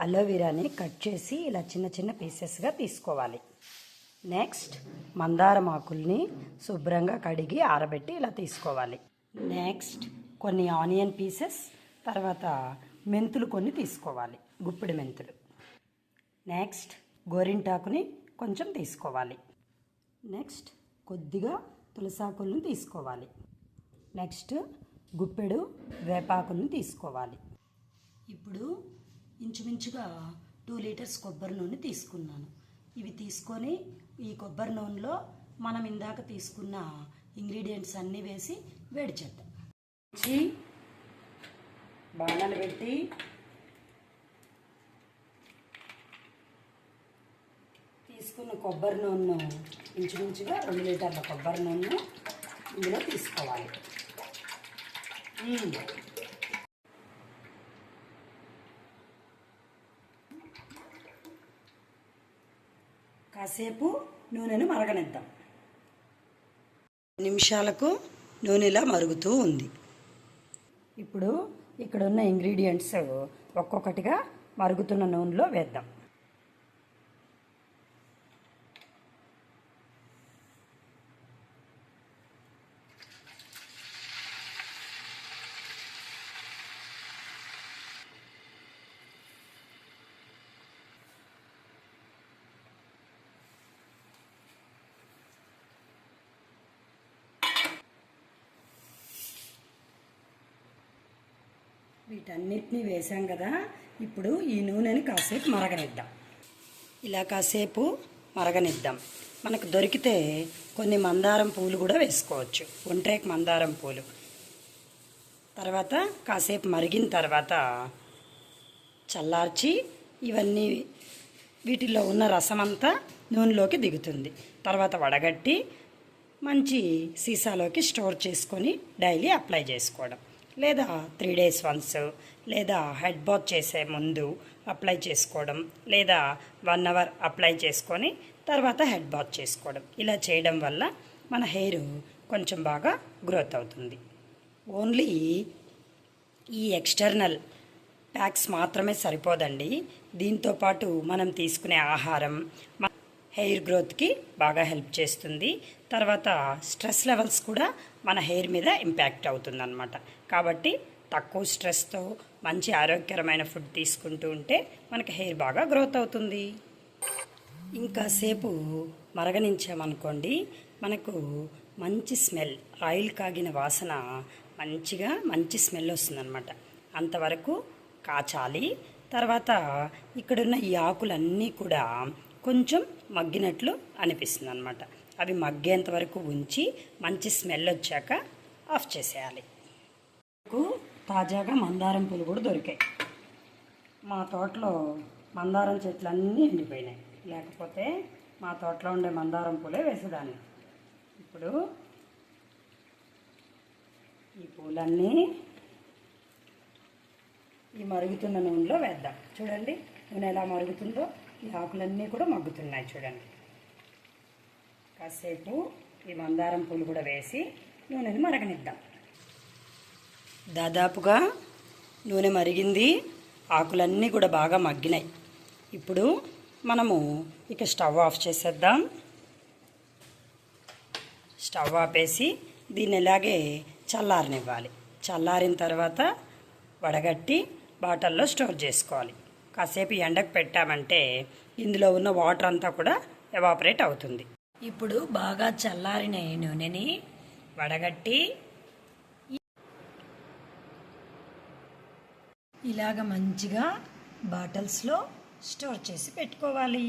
అలోవెరాని cut చేసి ఇలా చిన్న చిన్న పీసెస్గా తీసుకోవాలి. నెక్స్ట్ మందారం ఆకుల్ని శుభ్రంగా కడిగి ఆరబెట్టి ఇలా తీసుకోవాలి. నెక్స్ట్ కొన్ని ఆనియన్ పీసెస్ తర్వాత మెంతులు కొన్ని తీసుకోవాలి. గుప్పిడి మెంతులు. నెక్స్ట్ గోరింటాకుని కొంచెం తీసుకోవాలి. నెక్స్ట్ కొద్దిగా తులసాకులను తీసుకోవాలి. నెక్స్ట్ గుప్పెడు వేపాకులను తీసుకోవాలి. ఇప్పుడు ఇంచుమించుగా టూ లీటర్స్ కొబ్బరి నూనె తీసుకున్నాను. ఇవి తీసుకొని ఈ కొబ్బరి నూనెలో మనం ఇందాక తీసుకున్న ఇంగ్రీడియంట్స్ అన్నీ వేసి వేడి చేద్దాం. బాణాలు పెట్టి తీసుకున్న కొబ్బరి నూనెను ఇంచుమించుగా రెండు లీటర్ల కొబ్బరి నూనెను ఇందులో తీసుకోవాలి. కాసేపు నూనెను మరగనిద్దాం. నిమిషాలకు నూనెలా మరుగుతూ ఉంది. ఇప్పుడు ఇక్కడ ఉన్న ఇంగ్రీడియంట్స్ ఒక్కొక్కటిగా మరుగుతున్న నూనెలో వేద్దాం. వీటన్నిటిని వేసాం కదా ఇప్పుడు ఈ నూనెని కాసేపు మరగనిద్దాం. ఇలా కాసేపు మరగనిద్దాం. మనకు దొరికితే కొన్ని మందారం పూలు కూడా వేసుకోవచ్చు. ఒంట్రేక్ మందారం పూలు. తర్వాత కాసేపు మరిగిన తర్వాత చల్లార్చి ఇవన్నీ వీటిల్లో ఉన్న రసమంతా నూనెలోకి దిగుతుంది. తర్వాత వడగట్టి మంచి సీసాలోకి స్టోర్ చేసుకొని డైలీ అప్లై చేసుకోవడం. లేదా త్రీ డేస్ వన్స్ లేదా హెడ్ బాత్ చేసే ముందు అప్లై చేసుకోవడం లేదా వన్ అవర్ అప్లై చేసుకొని తర్వాత హెడ్ బాత్ చేసుకోవడం. ఇలా చేయడం వల్ల మన హెయిర్ కొంచెం బాగా గ్రోత్ అవుతుంది. ఓన్లీ ఈ ఎక్స్టర్నల్ ప్యాక్స్ మాత్రమే సరిపోదండి. దీంతో పాటు మనం తీసుకునే ఆహారం హెయిర్ గ్రోత్కి బాగా హెల్ప్ చేస్తుంది. తర్వాత స్ట్రెస్ లెవెల్స్ కూడా మన హెయిర్ మీద ఇంపాక్ట్ అవుతుందన్నమాట. కాబట్టి తక్కువ స్ట్రెస్తో మంచి ఆరోగ్యకరమైన ఫుడ్ తీసుకుంటూ ఉంటే మనకి హెయిర్ బాగా గ్రోత్ అవుతుంది. ఇంకా సేపు మరగనించామనుకోండి మనకు మంచి స్మెల్ ఆయిల్ కాగిన వాసన మంచిగా మంచి స్మెల్ వస్తుందన్నమాట. అంతవరకు కాచాలి. తర్వాత ఇక్కడున్న ఈ ఆకులన్నీ కూడా కొంచెం మగ్గినట్లు అనిపిస్తుంది అనమాట అవి మగ్గేంత వరకు ఉంచి మంచి స్మెల్ వచ్చాక ఆఫ్ చేసేయాలి. నాకు తాజాగా మందారం పూలు కూడా దొరికాయి. మా తోటలో మందారం చెట్లన్నీ ఎండిపోయినాయి. లేకపోతే మా తోటలో ఉండే మందారం పూలే వేసేదాన్ని. ఇప్పుడు ఈ పూలన్నీ ఈ మరుగుతున్న నూనెలో వేద్దాం. చూడండి నూనె ఎలా మరుగుతుందో. ఈ ఆకులన్నీ కూడా మగ్గుతున్నాయి చూడండి. కాసేపు ఈ మందారం పూలు కూడా వేసి నూనెని మరగనిద్దాం. దాదాపుగా నూనె మరిగింది ఆకులన్నీ కూడా బాగా మగ్గినాయి. ఇప్పుడు మనము ఇక స్టవ్ ఆఫ్ చేసేద్దాం. స్టవ్ ఆపేసి దీన్ని ఇలాగే చల్లారనివ్వాలి. చల్లారిన తర్వాత వడగట్టి బాటల్లో స్టోర్ చేసుకోవాలి. కాసేపు ఎండకు పెట్టామంటే ఇందులో ఉన్న వాటర్ అంతా కూడా ఎవాపరేట్ అవుతుంది. ఇప్పుడు బాగా చల్లారిన ఈ నూనెని వడగట్టి ఇలాగ మంచిగా బాటిల్స్లో స్టోర్ చేసి పెట్టుకోవాలి.